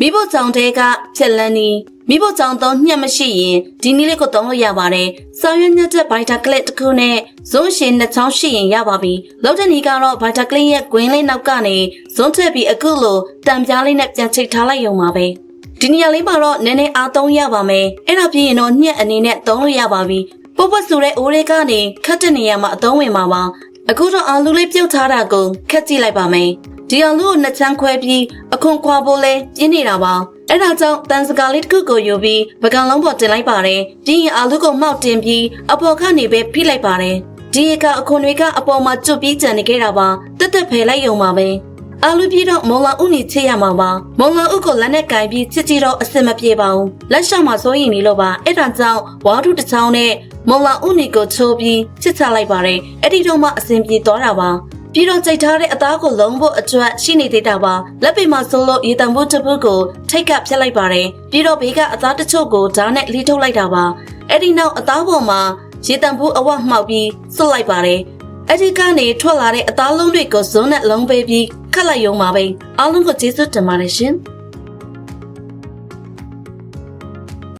မိဖို့ကြောင့်တဲကချက်လန်းနီမိဖို့ကြောင့်တော့ညှက်မရှိရင်ဒီနည်းလေးကိုသုံးလို့ရပါတယ်ဆောင်ရွက်ညက်တဲ့ဗိုက်တာကလစ်တစ်ခုနဲ့ဇွန်းရှင်နှစ်ချောင်းရှိရင်ရပါပြီလောက်တဲ့နီကတော့ဗိုက်တာကလစ်ရဲ့ကွင်းလေးနောက်ကနေဇွန်းထည့်ပြီးအခုလိုတံပြားလေးနဲ့ပြန်ချိတ်ထားလိုက်ရုံပါပဲဒီနေရာလေးမှာတော့နည်းနည်းအားသုံးရပါမယ်အဲ့ဒါပြီးရင်တော့ညက်အနေနဲ့သုံးလို့ရပါပြီပုတ်ပတ်ဆိုတဲ့အိုးလေးကနေခတ်တဲ့နေရာမှာအသုံးဝင်ပါပါအခုတော့အာလူလေးပြုတ်ထားတာကိုခက်ကြည့်လိုက်ပါမယ်ဒီအောင်လို့နှစ်ချမ်းခွဲပြီး အခွန်ခွာဖို့လဲပြင်းနေတာပါအဲ့ဒါကြောင့်တန်စကားလေးတစ်ခုကိုယူပြီးပကံလုံးပေါ်တင်လိုက်ပါတယ်ပြီးရင်အာလူကိုမှောက်တင်ပြီးအပေါ်ကနေပဲဖိလိုက်ပါတယ်ဒီအကအခွန်တွေကအပေါ်မှာကျွတ်ပြီးကြံနေခဲ့တာပါတက်တက်ဖယ်လိုက်ရုံပါပဲအာလူပြေတော့မောင်လာဥနေချစ်ရမှာပါမောင်လာဥကိုလက်နဲ့ကင်ပြီးချစ်ကြည့်တော့အစင်မပြေပါဘူးလက်ရှောက်မှာစိုးရင်နေလို့ပါအဲ့ဒါကြောင့်ဝါထုတစ်ချောင်းနဲ့မောင်လာဥနေကိုချိုးပြီးချစ်ချလိုက်ပါတယ်အဲ့ဒီတော့မှအစင်ပြေသွားတာပါ ပြီးတော့ကြိတ်ထားတဲ့အသားကိုလုံးဖို့အတွက်ရှိနေသေးတာပါလက်ပေမှာဆိုလို့ရေတံဖို့တစ်ပုတ်ကိုထိတ်ကဖြတ်လိုက်ပါတယ်ပြီးတော့ဘေးကအသားတချို့ကိုဓာတ်နဲ့လှီးထုတ်လိုက်တာပါအဲ့ဒီနောက်အသားပေါ်မှာရေတံဖို့အဝတ်မှောက်ပြီးစွတ်လိုက်ပါတယ်အဲ့ဒီကနေထွက်လာတဲ့အသားလုံးတွေကိုဇွန်းနဲ့လုံးပေးပြီးခတ်လိုက်ရုံပါပဲအားလုံးကိုကျေးဇူးတင်ပါတယ်ရှင်